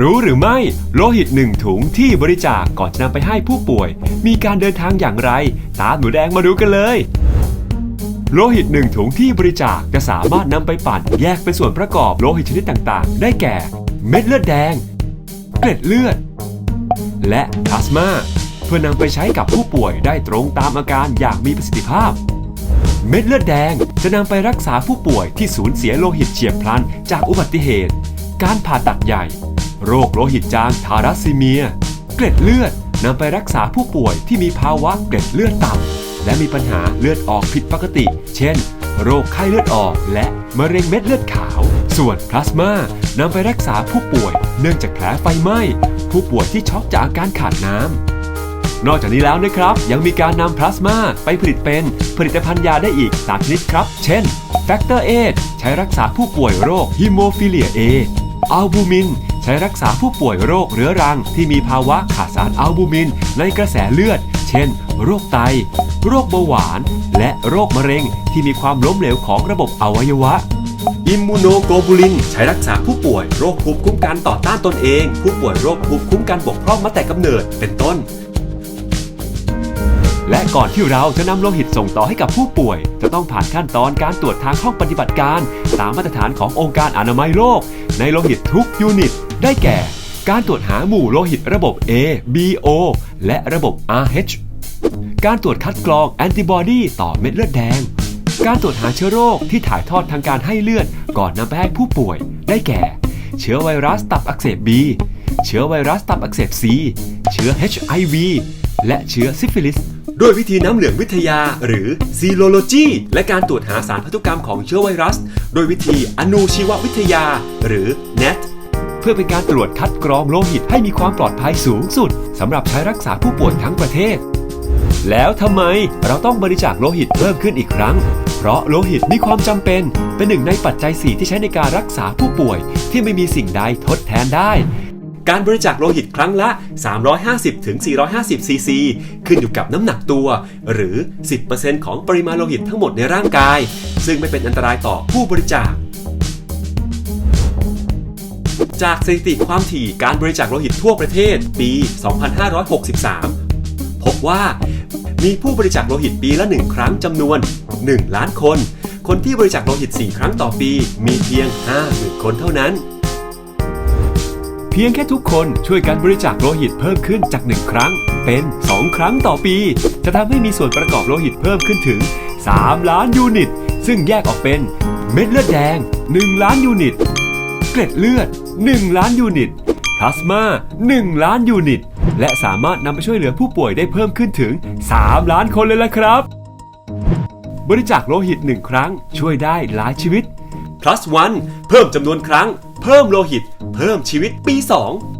รู้หรือไม่ โลหิตหนึ่งถุงที่บริจาคก่อนจะนำไปให้ผู้ป่วย มีการเดินทางอย่างไร ตามหนูแดงมาดูกันเลย โลหิตหนึ่งถุงที่บริจาคจะสามารถนำไปปั่น แยกเป็นส่วนประกอบโลหิตชนิดต่างๆ ได้แก่ เม็ดเลือดแดง เกล็ดเลือด และพลาสมาเพื่อนำไปใช้กับผู้ป่วยได้ตรงตามอาการอย่างมีประสิทธิภาพเม็ดเลือดแดงจะนำไปรักษาผู้ป่วยที่สูญเสียโลหิตเฉียบพลันจากอุบัติเหตุ การผ่าตัดใหญ่ โรคโลหิตจางทารัสซีเมีย เกล็ดเลือดนำไปรักษาผู้ป่วยที่มีภาวะเกล็ดเลือดต่ำและมีปัญหาเลือดออกผิดปกติ เช่น โรคไข้เลือดออกและมะเร็งเม็ดเลือดขาว ส่วนพลาสมานำไปรักษาผู้ป่วย เนื่องจากแผลไฟไหม้ ผู้ป่วยที่ช็อกจากอาการขาดน้ำนอกจากนี้แล้วนะครับ ยังมีการนำพลาสมาไปผลิตเป็นผลิตภัณฑ์ยาได้อีก3ชนิดครับ เช่น Factor 8ใช้รักษาผู้ป่วยโรคฮิโมฟิเลีย A อัลบูมิน ใช้รักษาผู้ป่วยโรคเรื้อรัง ที่มีภาวะขาดสารอัลบูมิน ในกระแสเลือด เช่น โรคไต โรคเบาหวาน และโรคมะเร็งที่มีความล้มเหลวของระบบอวัยวะอิมมูโนโกลบูลิน ใช้รักษาผู้ป่วยโรคภูมิคุ้มกันต่อต้านตนเอง ผู้ป่วยโรคภูมิคุ้มกันบกพร่องมาแต่กำเนิดเป็นต้น และก่อนที่เราจะนำโลหิตส่งต่อให้กับผู้ป่วย จะต้องผ่านขั้นตอนการตรวจทางห้องปฏิบัติการ ตามมาตรฐานขององค์การอนามัยโลก ในโลหิตทุกยูนิต ได้แก่ การตรวจหาหมู่โลหิตระบบ A B O และระบบ RH การตรวจคัดกรองแอนติบอดีต่อเม็ดเลือดแดง การตรวจหาเชื้อโรคที่ถ่ายทอดทางการให้เลือดก่อนนำไปให้ผู้ป่วย ได้แก่ เชื้อไวรัสตับอักเสบ B เชื้อไวรัสตับอักเสบ C เชื้อ HIV และเชื้อซิฟิลิส ด้วยวิธีน้ำเหลืองวิทยาหรือซีโรโลจีและการตรวจหาสารพันธุกรรมของเชื้อไวรัส โดยวิธีอนูชีววิทยาหรือ NET เพื่อเป็นการตรวจคัดกรองโลหิตให้มีความปลอดภัยสูงสุดสำหรับใช้รักษาผู้ป่วยทั้งประเทศ แล้วทำไมเราต้องบริจาคโลหิตเพิ่มขึ้นอีกครั้ง เพราะโลหิตมีความจำเป็น เป็นหนึ่งในปัจจัย4ที่ใช้ในการรักษาผู้ป่วย ที่ไม่มีสิ่งใดทดแทนได้การบริจาคโลหิตครั้งละ 350ถึง450ซีซี ขึ้นอยู่กับน้ำหนักตัว หรือ 10%ของปริมาณโลหิตทั้งหมดในร่างกาย ซึ่งไม่เป็นอันตรายต่อผู้บริจาค จากสถิติความถี่การบริจาคโลหิตทั่วประเทศปี 2563 พบว่ามีผู้บริจาคโลหิตปีละ 1 ครั้งจำนวน 1 ล้านคน คนที่บริจาคโลหิต 4 ครั้งต่อปี มีเพียง 50,000 คนเท่านั้น เพียงแค่ทุกคนช่วยกันบริจาคโลหิตเพิ่มขึ้นจาก 1 ครั้ง เป็น 2 ครั้งต่อปี จะทำให้มีส่วนประกอบโลหิตเพิ่มขึ้นถึง 3 ล้านยูนิต ซึ่งแยกออกเป็น เม็ดเลือดแดง 1 ล้านยูนิต เกล็ดเลือด 1 ล้านยูนิตพลาสมา1 ล้านยูนิต และสามารถนำไปช่วยเหลือผู้ป่วยได้เพิ่มขึ้นถึง 3 ล้านคนเลยล่ะครับ บริจาคโลหิต 1 ครั้งช่วยได้หลายชีวิต plus one เพิ่มจำนวนครั้ง เพิ่มโลหิต เพิ่มชีวิตปี 2